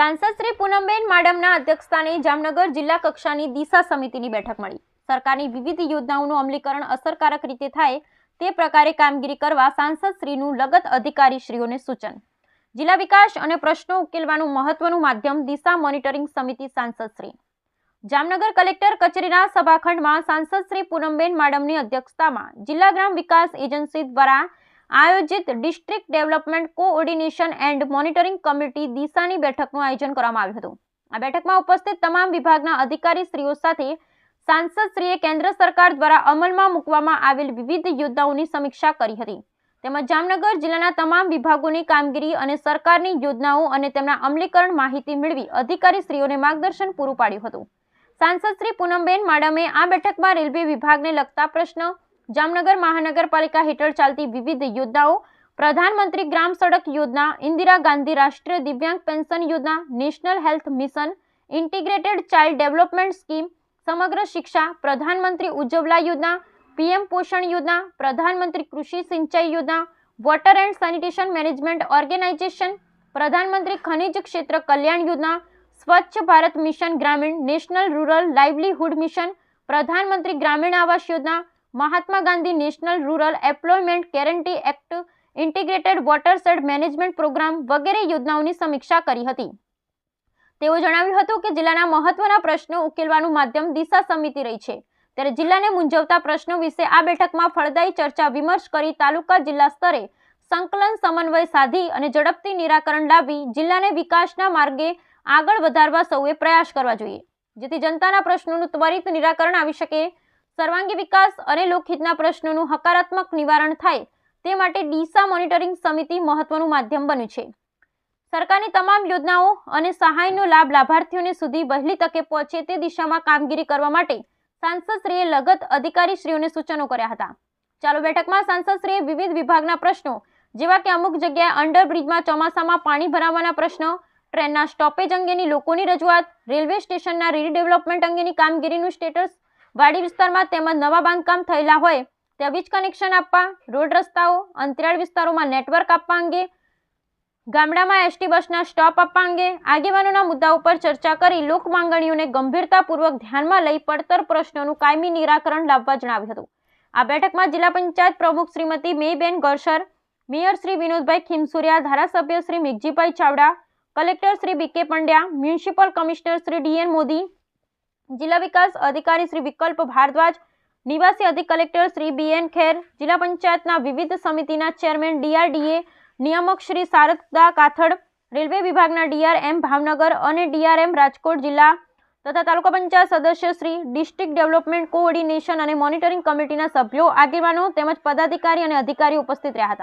સાંસદ શ્રી પૂનમબેન માડમના અધ્યક્ષસ્થાને જામનગર જિલ્લા કક્ષાની દિશા સમિતિની બેઠક મળી. સરકારની વિવિધ યોજનાઓનું અમલીકરણ અસરકારક રીતે થાય તે પ્રકારે કામગીરી કરવા સાંસદ લગત અધિકારીશ્રીઓને સૂચન. જિલ્લા વિકાસ અને પ્રશ્નો ઉકેલવાનું મહત્વનું માધ્યમ દિશા મોનિટરિંગ સમિતિ સાંસદ શ્રી. જામનગર કલેક્ટર કચેરીના સભાખંડમાં સાંસદ શ્રી પૂનમબેન માડમની અધ્યક્ષતામાં જિલ્લા ગ્રામ વિકાસ એજન્સી દ્વારા આયોજિત district development coordination and monitoring committee દિશાની બેઠકનું આયોજન કરવામાં આવ્યું હતું. આ બેઠકમાં ઉપસ્થિત તમામ વિભાગના અધિકારીશ્રીઓ સાથે સાંસદશ્રીએ કેન્દ્ર સરકાર દ્વારા અમલમાં મૂકવામાં આવેલ વિવિધ યોજનાઓની સમીક્ષા કરી હતી. તેમજ જામનગર જિલ્લાના તમામ વિભાગોની કામગીરી અને સરકારની યોજનાઓ અને તેમના અમલીકરણ માહિતી મેળવી અધિકારીશ્રીઓને માર્ગદર્શન પૂરું પાડ્યું હતું. સાંસદ શ્રી પૂનમબેન માડમે આ બેઠકમાં રેલવે વિભાગને લગતા પ્રશ્ન જામનગર મહાનગરપાલિકા હેઠળ ચાલતી વિવિધ યોજનાઓ પ્રધાનમંત્રી ગ્રામ સડક યોજના, ઇન્દિરા ગાંધી રાષ્ટ્રીય દિવ્યાંગ પેન્શન યોજના, national health mission, integrated child development scheme, સમગ્ર શિક્ષા, પ્રધાનમંત્રી ઉજ્જવલા યોજના, પીએમ પોષણ યોજના, પ્રધાનમંત્રી કૃષિ સિંચાઈ યોજના, water and sanitation management organisation, પ્રધાનમંત્રી ખનિજ ક્ષેત્ર કલ્યાણ યોજના, સ્વચ્છ ભારત મિશન ગ્રામીણ, નેશનલ રૂરલ લાઇવલીહુડ મિશન, પ્રધાનમંત્રી ગ્રામીણ આવાસ યોજના Mahatma Gandhi national rural employment guarantee act, integrated watershed management programme વગેરે યોજનાઓની સમીક્ષા કરી હતી. તેઓ જણાવ્યું હતું કે જિલ્લાના મહત્વના પ્રશ્નો ઉકેલવાનું માધ્યમ દિશા સમિતિ રહી છે. ત્યારે જિલ્લાને મૂંઝવતા પ્રશ્નો વિશે આ બેઠકમાં ફળદાયી ચર્ચા વિમર્શ કરી તાલુકા જિલ્લા સ્તરે સંકલન સમન્વય સાધી અને ઝડપથી નિરાકરણ લાવી જિલ્લાને વિકાસના માર્ગે આગળ વધારવા સૌએ પ્રયાસ કરવા જોઈએ. જેથી જનતાના પ્રશ્નોનું ત્વરિત નિરાકરણ આવી શકે સર્વાંગી વિકાસ અને લોકહિતના પ્રશ્નોનું હકારાત્મક નિવારણ થાય તે માટે ડીસા મોનિટરિંગ સમિતિ મહત્વનું માધ્યમ બન્યું છે. સરકારની તમામ યોજનાઓ અને સહાયનો લાભ લાભાર્થીઓને સુધી વહેલી તકે પહોંચે તે દિશામાં કામગીરી કરવા માટે સાંસદશ્રીએ લગત અધિકારીશ્રીઓને સૂચનો કર્યા હતા. ચાલુ બેઠકમાં સાંસદશ્રીએ વિવિધ વિભાગના પ્રશ્નો, જેવા કે અમુક જગ્યાએ અંડરબ્રિજમાં ચોમાસામાં પાણી ભરાવાના પ્રશ્નો, ટ્રેનના સ્ટોપેજ અંગેની લોકોની રજૂઆત, રેલવે સ્ટેશનના રીડેવલપમેન્ટ અંગેની કામગીરીનું સ્ટેટસ વાડી વિસ્તારમાં તેમજ નવા બાંધકામ થયેલા હોય ત્યાં વીજ કનેક્શન આપવા રોડ રસ્તાઓ, અંતરિયાળ વિસ્તારોમાં નેટવર્ક આપવા અંગે, ગામડામાં એસટી બસના સ્ટોપ આપવા અંગે, આગેવાનોના મુદ્દા ઉપર ચર્ચા કરી લોક માંગણીઓને ગંભીરતાપૂર્વક ધ્યાનમાં લઈ પડતર પ્રશ્નોનું કાયમી નિરાકરણ લાવવા જણાવ્યું હતું. આ બેઠકમાં જિલ્લા પંચાયત પ્રમુખ શ્રીમતી મેયબેન ગરસર, મેયર શ્રી વિનોદભાઈ ખીમસુરિયા, ધારાસભ્ય Shri Meghjibhai Chavda, collector Shri BK Pandya, municipal commissioner Shri DN Modi જિલ્લા વિકાસ અધિકારી શ્રી વિકલ્પ ભારદ્વાજ, નિવાસી અધિક કલેક્ટર શ્રી બીએન ખેર, જિલ્લા પંચાયતના વિવિધ સમિતિના ચેરમેન ડીઆરડીએ, નિયામક શ્રી શારદા કાથડ, રેલવે વિભાગના ડીઆરએમ ભાવનગર અને ડીઆરએમ રાજકોટ જિલ્લા તથા તાલુકા પંચાયત સદસ્ય શ્રી ડિસ્ટ્રિક્ટ ડેવલપમેન્ટ કોઓર્ડિનેશન અને મોનિટરિંગ કમિટીના સભ્યો આગેવાનો તેમજ પદાધિકારી અને અધિકારીઓ ઉપસ્થિત રહ્યા હતા.